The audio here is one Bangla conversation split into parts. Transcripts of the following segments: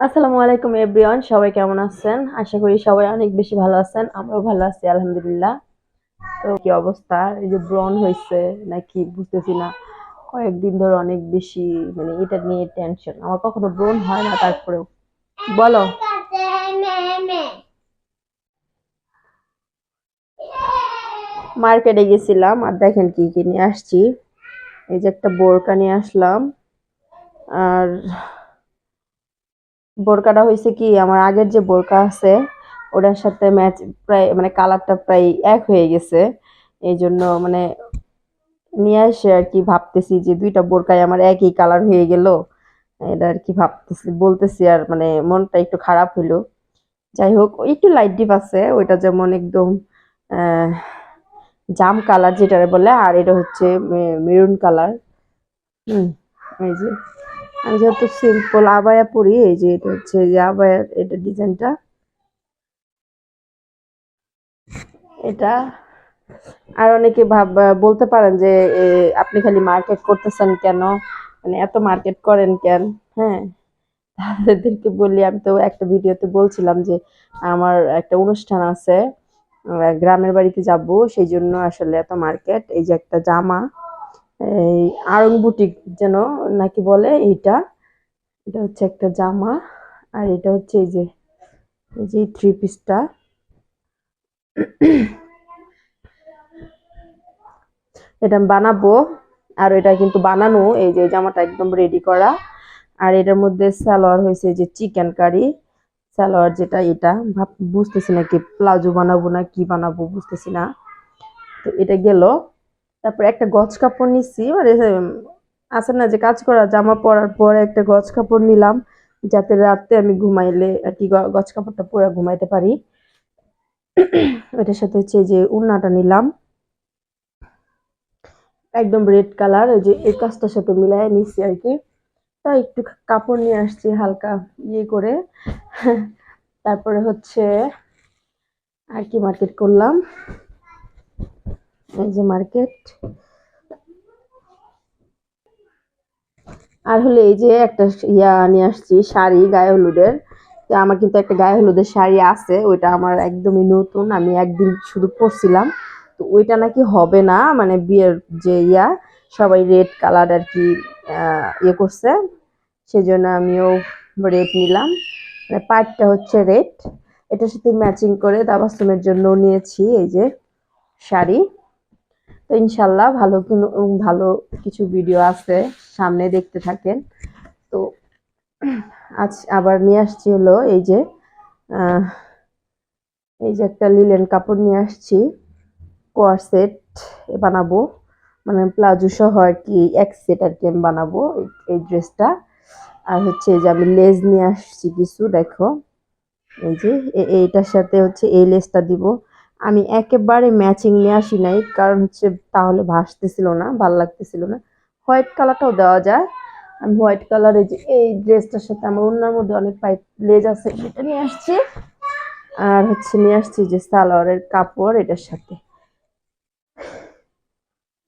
আসসালামু আলাইকুম, এভরিওয়ান। সবাই কেমন আছেন? আশা করি সবাই অনেক বেশি ভালো আছেন। আমরাও ভালো আছি, আলহামদুলিল্লাহ। তো কি অবস্থা? এই যে ব্রন হয়েছে, নাকি বুঝতেছি না। কয়েকদিন ধরে অনেক বেশি মানে এটা নিয়ে টেনশন আমার কখনো ব্রন হয় না, তারপরেও। বলো। মার্কেটে গেছিলাম, আর দেখেন কি কি নিয়ে আসছি। এই যে একটা বোরকা নিয়ে আসলাম। আর বোরকাটা হয়েছে কি, আমার আগের যে বোরকা আছে, ওটার সাথে ম্যাচ প্রায় মানে কালারটা প্রায় এক হয়ে গেছে। এই জন্য মানে নিয়ে এসে আর কি ভাবতেছি যে দুইটা বোরকায় আমার একই কালার হয়ে গেল। এটা আর কি ভাবতেছি, বলতেছি আর মানে মনটা একটু খারাপ হইল। যাই হোক, একটু লাইট ডিপ আছে, ওইটা যেমন একদম জাম কালার যেটা বলে, আর এটা হচ্ছে মেরুন কালার। হুম, এই যে। আমি যেহেতু সিম্পল আবায়া পরি এই যে এটা হচ্ছে যে আবায়ার এটা ডিজাইনটা। এটা আর অনেকে ভাব, বলতে পারেন যে আপনি খালি মার্কেট করতেছেন কেন? মানে এত মার্কেট করেন কেন? হ্যাঁ। তাদেরকে বলি, আমি তো একটা ভিডিওতে বলছিলাম যে, আমার একটা অনুষ্ঠান আছে গ্রামের বাড়িতে যাব, সেই জন্য আসলে এত মার্কেট এই যে একটা জামা এই আড়ং বুটিক যেন নাকি বলে এইটা। এটা হচ্ছে একটা জামা আর এটা হচ্ছে এই যে এই যে থ্রি পিসটা এটা বানাবো আর এটা কিন্তু বানানো, এই যে জামাটা একদম রেডি করা। আর এটার মধ্যে সালোয়ার হয়েছে যে চিকেন কারি। সালোয়ার যেটা এটা, ভাব বুঝতেছি না কি প্লাজো বানাবো না কি বানাবো বুঝতেছি না। তো এটা গেল। তারপর একটা গজ কাপড় নিচ্ছি মানে আছে না যে কাজ করা, জামা পরার পরে একটা গজ কাপড় নিলাম, যাতে রাতে আমি ঘুমাইলে আর কি গজ কাপড়টা পরে ঘুমাইতে পারি। এটার সাথে হচ্ছে যে উন্নাটা নিলাম। একদম রেড কালার ওই যে এই কাজটার সাথে মিলাই নিচ্ছি আর কি। তাই একটু কাপড় নিয়ে আসছি হালকা ইয়ে করে। তারপরে হচ্ছে আর কি মার্কেট করলাম। এই যে মার্কেট। আর হলো এই যে একটা ইয়া নিয়ে আসছি, শাড়ি গায়ে হলুদের। আমার কিন্তু একটা গায়ে হলুদের শাড়ি আছে, ওইটা আমার একদমই নতুন, আমি একদিন শুধু পরছিলাম। তো ওইটা নাকি হবে না মানে বিয়ের যে ইয়া, সবাই রেড কালার আর কি ইয়ে করছে। সেই জন্য আমিও রেড নিলাম। মানে পাটটা হচ্ছে রেড এটার সাথে ম্যাচিং করে তাবাসুমের জন্য নিয়েছি, এই যে শাড়ি। তো ইনশাল্লাহ ভালো কোনো ভালো কিছু ভিডিও আছে, সামনে দেখতে থাকেন। তো আজ আবার নিয়ে আসছি হলো এই যে এই যে একটা লিলেন কাপড় নিয়ে আসছি। কোয়ার সেট বানাবো মানে প্লাজো সহ আর কি, এক সেট আর কি আমি বানাবো এই- এই ড্রেসটা আর হচ্ছে এই যে আমি লেস নিয়ে আসছি কিছু, দেখো। এই যে এইটার সাথে হচ্ছে এই লেসটা দিব। আমি একেবারে ম্যাচিং নিয়ে আসি নাই, কারণ হচ্ছে তাহলে ভাসতেছিল না, ভালো লাগতেছিল না। হোয়াইট কালারটাও দেওয়া যায়। আমি হোয়াইট কালারের যে, এই ড্রেসটার সাথে আমার অন্যার মধ্যে অনেক পাইপ লেজ আছে, সেটা নিয়ে আসছি। আর হচ্ছে নিয়ে আসছি যে সালোয়ারের কাপড় এটার সাথে।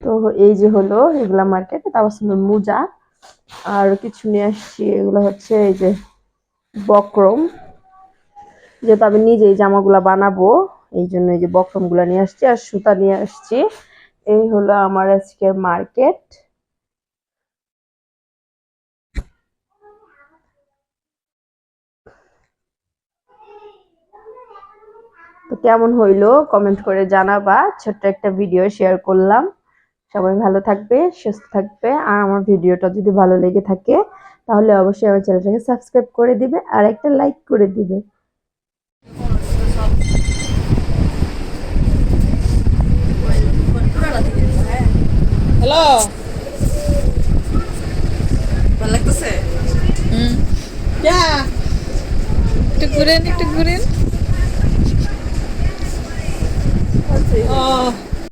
তো এই যে হলো এগুলা মার্কেট তারপর সঙ্গে মোজা। আর কিছু নিয়ে আসছি, এগুলো হচ্ছে এই যে বক্রম। যেহেতু আমি নিজেই জামাগুলা বানাবো এই জন্য এই যে বক্রমগুলা নিয়ে আসছি আর সুতা নিয়ে আসছি। এই হলো আমার আজকের মার্কেট। তো কেমন হইল? কমেন্ট করে জানাবা। ছোট্ট একটা ভিডিও শেয়ার করলাম। সবাই ভালো থাকবে, সুস্থ থাকবে। আর আমার ভিডিওটা যদি ভালো লেগে থাকে, তাহলে অবশ্যই আমার চ্যানেলটাকে সাবস্ক্রাইব করে দিবে আর একটা লাইক করে দিবে। হ্যালো ভালো লাগতেছে? ইয়া একটু ঘুরেন একটু ঘুরেন। ও।